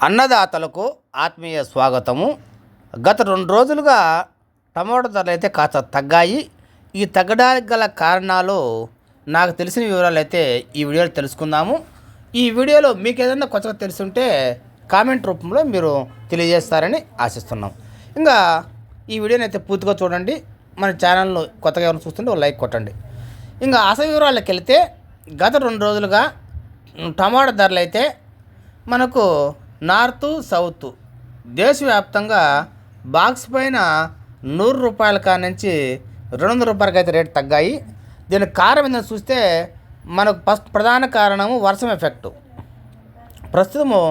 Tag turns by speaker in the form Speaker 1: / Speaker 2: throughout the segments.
Speaker 1: అన్నదాతలకు ఆత్మీయ స్వాగతము. గత రెండు రోజులుగా టమాటో ధరలు అయితే కాస్త తగ్గాయి. ఈ తగ్గడానికి గల కారణాలు నాకు తెలిసిన వివరాలు అయితే ఈ వీడియోలో తెలుసుకుందాము. ఈ వీడియోలో మీకు ఏదైనా కొత్తగా తెలుసుంటే కామెంట్ రూపంలో మీరు తెలియజేస్తారని ఆశిస్తున్నాం. ఇంకా ఈ వీడియోని అయితే పూర్తిగా చూడండి. మన ఛానల్ను కొత్తగా ఎవరైనా చూస్తుంటే ఒక లైక్ కొట్టండి. ఇంకా అసలు వివరాలకు వెళితే గత రెండు రోజులుగా ఉమ్, టమాటా ధరలు అయితే మనకు నార్త్ సౌత్. దేశవ్యాప్తంగా బాక్స్ పైన నూరు రూపాయల కానుంచి రెండు వందల రూపాయలకి అయితే రేటు తగ్గాయి. దీనికి కారణం ఏంటని చూస్తే మనకు ఫస్ట్ ప్రధాన కారణము వర్షం ఎఫెక్టు. ప్రస్తుతము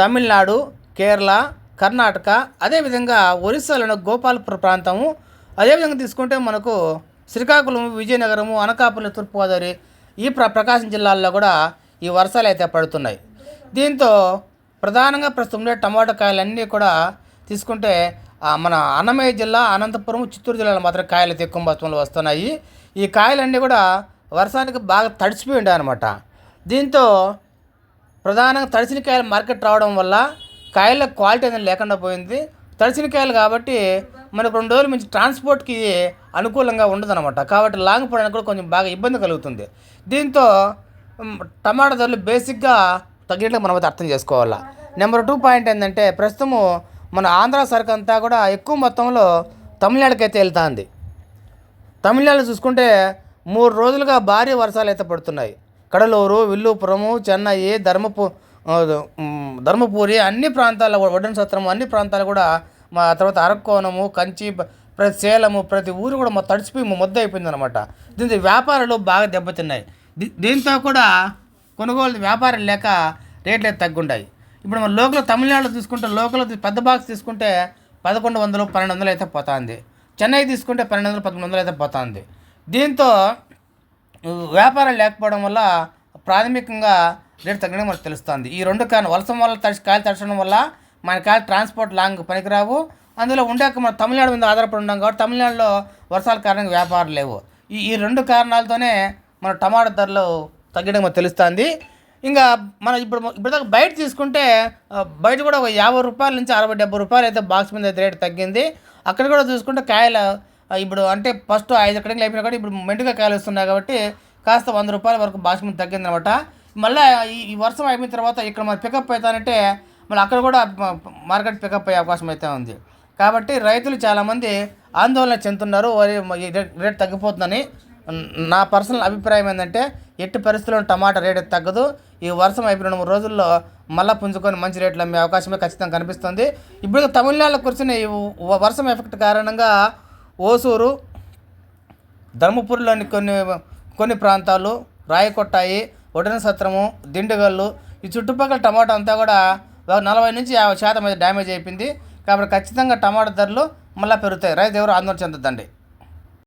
Speaker 1: తమిళనాడు కేరళ కర్ణాటక అదేవిధంగా ఒరిస్సాలోని గోపాల్పూర్ ప్రాంతము అదేవిధంగా తీసుకుంటే మనకు శ్రీకాకుళం విజయనగరము అనకాపల్లి తూర్పుగోదావరి ఈ ప్ర ప్రకాశం జిల్లాల్లో కూడా ఈ వర్షాలు అయితే పడుతున్నాయి. దీంతో ప్రధానంగా ప్రస్తుతం ఉండే టమాటా కాయలన్నీ కూడా తీసుకుంటే మన అన్నమయ్య జిల్లా అనంతపురం చిత్తూరు జిల్లాలో మాత్రం కాయలు అయితే ఎక్కువ మొత్తంలో వస్తున్నాయి. ఈ కాయలన్నీ కూడా వర్షానికి బాగా తడిసిపోయి ఉంటాయి అనమాట దీంతో ప్రధానంగా తడిసిన కాయలు మార్కెట్ రావడం వల్ల కాయల క్వాలిటీ అనేది లేకుండా పోయింది. తడిసిన కాయలు కాబట్టి మనకు రెండు రోజుల నుంచి ట్రాన్స్పోర్ట్కి అనుకూలంగా ఉండదన్నమాట. కాబట్టి లాంగ్ పోవడానికి కూడా కొంచెం బాగా ఇబ్బంది కలుగుతుంది. దీంతో టమాటా ధరలు బేసిక్గా తగ్గినట్లు మనం అయితే అర్థం చేసుకోవాలా. నెంబర్ టూ పాయింట్ ఏంటంటే ప్రస్తుతము మన ఆంధ్ర సరుకు అంతా కూడా ఎక్కువ మొత్తంలో తమిళనాడుకి అయితే వెళ్తుంది. తమిళనాడు చూసుకుంటే మూడు రోజులుగా భారీ వర్షాలు అయితే పడుతున్నాయి. కడలూరు విల్లుపురము చెన్నై ధర్మపు ధర్మపూరి ధర్మపురి అన్ని ప్రాంతాల వడ్డన సత్రం అన్ని ప్రాంతాలు కూడా మా తర్వాత అరక్కోణము కంచి ప్రతి సేలము ప్రతి ఊరు కూడా మొత్తం తడిచిపోయి ముద్ద అయిపోయింది అనమాట దీంతో వ్యాపారాలు బాగా దెబ్బతిన్నాయి. దీ- దీంతో కూడా కొనుగోలు వ్యాపారం లేక రేట్లు అయితే తగ్గుండాయి. ఇప్పుడు మన లోకల్ తమిళనాడులో తీసుకుంటే లోకల్ పెద్ద బాక్స్ తీసుకుంటే పదకొండు వందలు పన్నెండు వందలు అయితే పోతుంది. చెన్నై తీసుకుంటే పన్నెండు వందలు పదకొండు వందలు అయితే పోతుంది. దీంతో వ్యాపారం లేకపోవడం వల్ల ప్రాథమికంగా రేటు తగ్గడం మనకు తెలుస్తుంది. ఈ రెండు కారణం వర్షం వల్ల తడిచి కాయలు తడచడం వల్ల మన కాయలు ట్రాన్స్పోర్ట్ లాంగ్ పనికిరావు. అందులో ఉండాక మన తమిళనాడు మీద ఆధారపడి ఉన్నాం కాబట్టి తమిళనాడులో వర్షాల కారణంగా వ్యాపారం లేవు. ఈ ఈ రెండు కారణాలతోనే మన టమాటా ధరలు తగ్గడం మనకు తెలుస్తుంది. ఇంకా మన ఇప్పుడు ఇప్పుడు దాకా బయట తీసుకుంటే బయట కూడా ఒక యాభై రూపాయల నుంచి అరవై డెబ్బై రూపాయలు అయితే బాక్స్ మీద అయితే రేటు తగ్గింది. అక్కడ కూడా చూసుకుంటే కాయలు ఇప్పుడు అంటే ఫస్ట్ ఐదు ఎక్కడికి అయిపోయినా కూడా ఇప్పుడు మెండుగా కాయలు వస్తున్నాయి కాబట్టి కాస్త వంద రూపాయల వరకు బాక్స్ మీద తగ్గింది అనమాట మళ్ళీ ఈ వర్షం అయిపోయిన తర్వాత ఇక్కడ మనం పికప్ అవుతానంటే మళ్ళీ అక్కడ కూడా మార్కెట్ పికప్ అయ్యే అవకాశం అయితే ఉంది. కాబట్టి రైతులు చాలామంది ఆందోళన చెందుతున్నారు. వరి రేట్ రేట్ తగ్గిపోతుందని. నా పర్సనల్ అభిప్రాయం ఏంటంటే ఎట్టి పరిస్థితుల్లో టమాటా రేటు తగ్గదు. ఈ వర్షం అయిపోయిన రెండు మూడు రోజుల్లో మళ్ళీ పుంజుకొని మంచి రేట్లు అమ్మే అవకాశమే ఖచ్చితంగా కనిపిస్తుంది. ఇప్పుడు తమిళనాడులో కురిసిన ఈ వర్షం ఎఫెక్ట్ కారణంగా ఓసూరు ధర్మపురిలోని కొన్ని కొన్ని ప్రాంతాలు రాయకొట్టాయి ఒడన సత్రము దిండుగల్లు ఈ చుట్టుపక్కల టమాటా అంతా కూడా నలభై నుంచి యాభై శాతం అయితే డ్యామేజ్ అయిపోయింది. కాబట్టి ఖచ్చితంగా టమాటా ధరలు మళ్ళీ పెరుగుతాయి. రైతు ఎవరు ఆందోళన చెందొద్దండి.